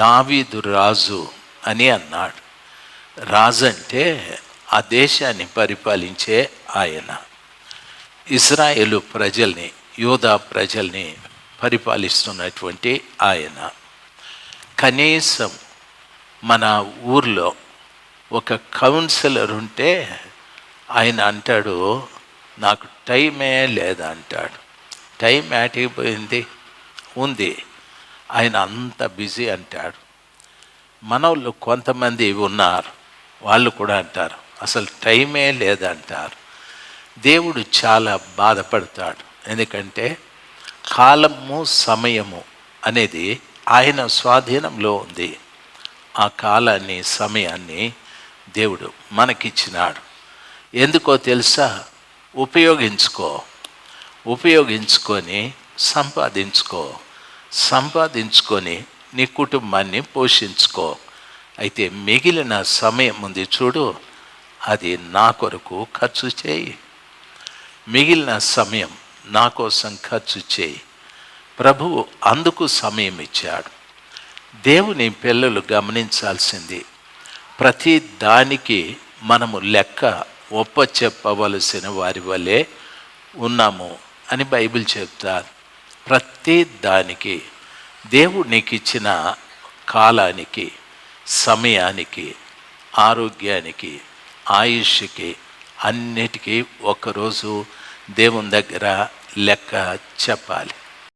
దావీదు రాజు అని అన్నాడు. రాజు అంటే ఆ దేశాన్ని పరిపాలించే ఆయన. ఇస్రాయేలు ప్రజల్ని యూదా ప్రజల్ని పరిపాలిస్తున్నటువంటి ఆయన. కనీసం మన ఊర్లో ఒక కౌన్సిలర్ ఉంటే ఆయన అంటాడు నాకు టైమే లేదా అంటాడు టైం యాటికి పోయింది ఉంది. ఆయన అంత బిజీ అంటాడు. మనోళ్ళు కొంతమంది ఉన్నారు వాళ్ళు కూడా అంటారు అసలు టైమే లేదంటారు. దేవుడు చాలా బాధపడతాడు. ఎందుకంటే కాలము సమయము అనేది ఆయన స్వాధీనంలో ఉంది. ఆ కాలాన్ని సమయాన్ని దేవుడు మనకిచ్చినాడు. ఎందుకో తెలుసా? ఉపయోగించుకో. ఉపయోగించుకొని సంపాదించుకో. సంపాదించుకొని నీ కుటుంబాన్ని పోషించుకో. అయితే మిగిలిన సమయం ఉంది చూడు అది నా కొరకు ఖర్చు చేయి. మిగిలిన సమయం నా కోసం ఖర్చు చేయి. ప్రభువు అందుకు సమయం ఇచ్చాడు. దేవుని పిల్లలు గమనించాల్సింది ప్రతి దానికి మనము లెక్క ఒప్ప చెప్పవలసిన వారి వలె ఉన్నాము అని బైబిల్ చెప్తారు. ప్రతి దానికి దేవుడు నీకు ఇచ్చిన కాలానికి సమయానికి ఆరోగ్యానికి ఆయుష్కి అన్నిటికీ ఒకరోజు దేవుని దగ్గర లెక్క చెప్పాలి.